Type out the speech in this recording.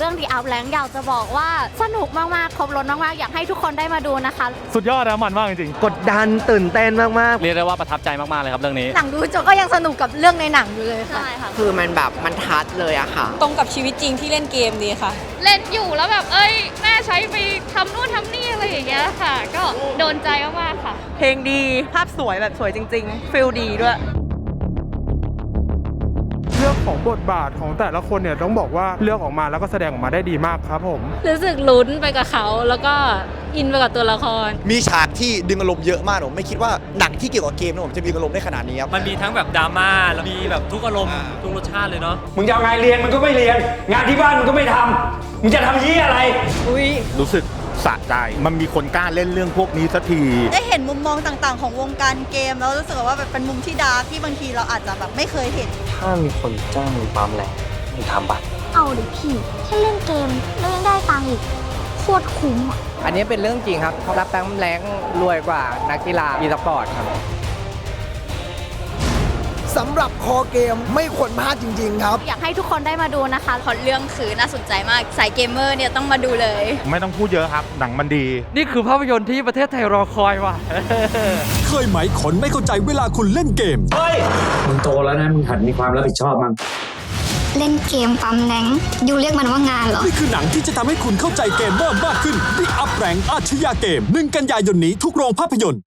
แรงอยากจะบอกว่าสนุกมากๆ ครบรถมากๆ อยากให้ทุกคนได้มาดูนะคะ สุดยอดนะมันมากจริงกดดันตื่นเต้นมากเรียกได้ว่าประทับใจมาก ๆ เลยครับเรื่องนี้ หนังดูจบก็ยังสนุกกับเรื่องในหนังอยู่เลยค่ะ ใช่ค่ะๆคือมันแบบมันทัดเลยอะค่ะ ตรงกับชีวิตจริงที่เล่นเกมดีค่ะ เล่นอยู่แล้วแบบ เอ้ย แม่ใช้ไปทำนู่นทำนี่อะไรอย่างเงี้ยค่ะ ก็โดนใจมากๆค่ะ เพลงดีภาพสวยแบบสวยจริง ๆ ฟิลดีด้วยเรื่อง ของบทบาทของแต่ละคนเนี่ยต้องบอกว่าเลือกออกมาแล้วก็แสดงออกมาได้ดีมากครับผม รู้สึกลุ้นไปกับเขาแล้วก็อินไปกับตัวละคร มีฉากที่ดึงอารมณ์เยอะมากผมไม่คิดว่าหนังที่เกี่ยวกับเกมนะผมจะมีอารมณ์ได้ขนาดนี้ครับมันมีทั้งแบบดราม่าแล้วมีแบบทุกอารมณ์ทุกรสชาติเลยเนาะมึงจะเอาไงเรียนมึงก็ไม่เรียน งานที่บ้านมึงก็ไม่ทำมึงจะทำยี่อะไรรู้สึก สะใจ มันมีคนกล้าเล่นเรื่องพวกนี้สักที ได้เห็นมุมมองต่างๆ ของวงการเกม แล้วรู้สึกว่าแบบเป็นมุมที่ดาร์กที่บางทีเราอาจจะแบบไม่เคยเห็น ถ้ามีคนจ้างมึงปั๊มแรงมึงทำปะเอาดิพี่แค่เล่นเกมแล้วยังได้ตังค์อีกโคตรคุ้มอะอันนี้เป็นเรื่องจริงครับรับแบงค์แรงรวยกว่านักกีฬาอีสปอร์ตครับ สำหรับคอเกมไม่ควรพลาดจริง ๆ ครับ อยากให้ทุกคนได้มาดูนะคะพอเรื่องคือน่าสนใจมาก สายเกมเมอร์เนี่ยต้องมาดูเลย ไม่ต้องพูดเยอะครับ หนังมันดี นี่คือภาพยนตร์ที่ประเทศไทยรอคอยว่ะ เคยไหมคนไม่เข้าใจเวลาคุณเล่นเกม เฮ้ย มึงโตแล้วนะมึงหัดมีความรับผิดชอบมั้งเล่นเกมปั๊มแรงยูเรียกมันว่างานเหรอ นี่คือหนังที่จะทำให้คุณเข้าใจเกมเมอร์มากขึ้น The Up Rank อาชญาเกม 1 กันยายนนี้ทุกโรงภาพยนตร์